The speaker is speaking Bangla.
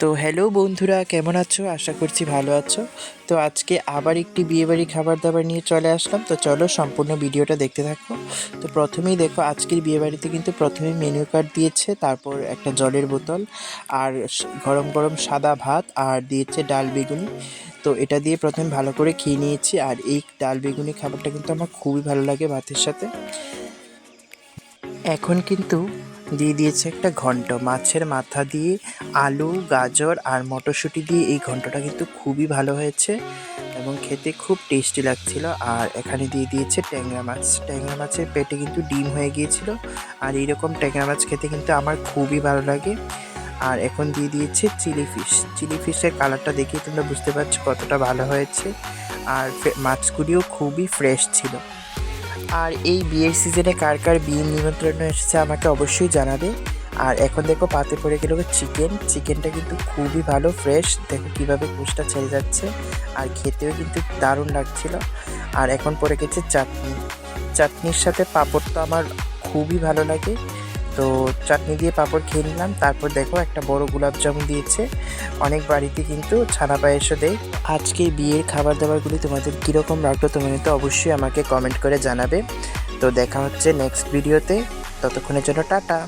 তো হ্যালো বন্ধুরা, কেমন আছো? আশা করছি ভালো আছো। তো আজকে আবার একটি বিয়েবাড়ি খাবার দাবার নিয়ে চলে আসলাম। তো চলো সম্পূর্ণ ভিডিওটা দেখতে থাকো। তো প্রথমেই দেখো, আজকের বিয়েবাড়িতে কিন্তু প্রথমেই মেনু কার্ড দিয়েছে, তারপর একটা জলের বোতল, আর গরম গরম সাদা ভাত, আর দিয়েছে ডাল বেগুনি। তো এটা দিয়ে প্রথমে ভালো করে খেয়ে নিয়েছি, আর এই ডাল বেগুনি খাবারটা কিন্তু আমার খুবই ভালো লাগে ভাতের সাথে। এখন কিন্তু দিয়ে দিয়েছে একটা ঘন্ট। মাছের মাথা দিয়ে আলু, গাজর আর মটরশুঁটি দিয়ে এই ঘন্টটা কিন্তু খুবই ভালো হয়েছে এবং খেতে খুব টেস্টি লাগছিল। আর এখানে দিয়ে দিয়েছে ট্যাংরা মাছ। ট্যাংরা মাছের পেটে কিন্তু ডিম হয়ে গিয়েছিল। আর এইরকম ট্যাংরা মাছ খেতে কিন্তু আমার খুবই ভালো লাগে। আর এখন দিয়ে দিয়েছে চিলি ফিশ। চিলি ফিশের কালারটা দেখেই তোমরা বুঝতে পারছ কতটা ভালো হয়েছে। আর মাছগুলিও খুবই ফ্রেশ ছিল। আর এই বিয়ের সিজনে কার কার বিয়ে নিমন্ত্রণ এসেছে আমাকে অবশ্যই জানাবে। আর এখন দেখো পাতে পড়ে গেল চিকেন চিকেনটা কিন্তু খুবই ভালো ফ্রেশ দেখো কীভাবে কুচটা ছেড়ে যাচ্ছে। আর খেতেও কিন্তু দারুণ লাগছিল। আর এখন পড়ে গেছে চাটনি। চাটনির সাথে পাঁপড় তো আমার খুবই ভালো লাগে। তো চাটনি দিয়ে পাঁপড় খেয়ে নিলাম। তারপর দেখো একটা বড় গোলাপ জামুন দিয়েছে। অনেক বাড়িতে কিন্তু ছানা পায়েসও দেয়। আজকে বিয়ের খাবার দাবারগুলি তোমাদের কীরকম লাগল তুমি কিন্তু অবশ্যই আমাকে কমেন্ট করে জানাবে। তো দেখা হচ্ছে নেক্সট ভিডিওতে ততক্ষণের জন্য টাটা।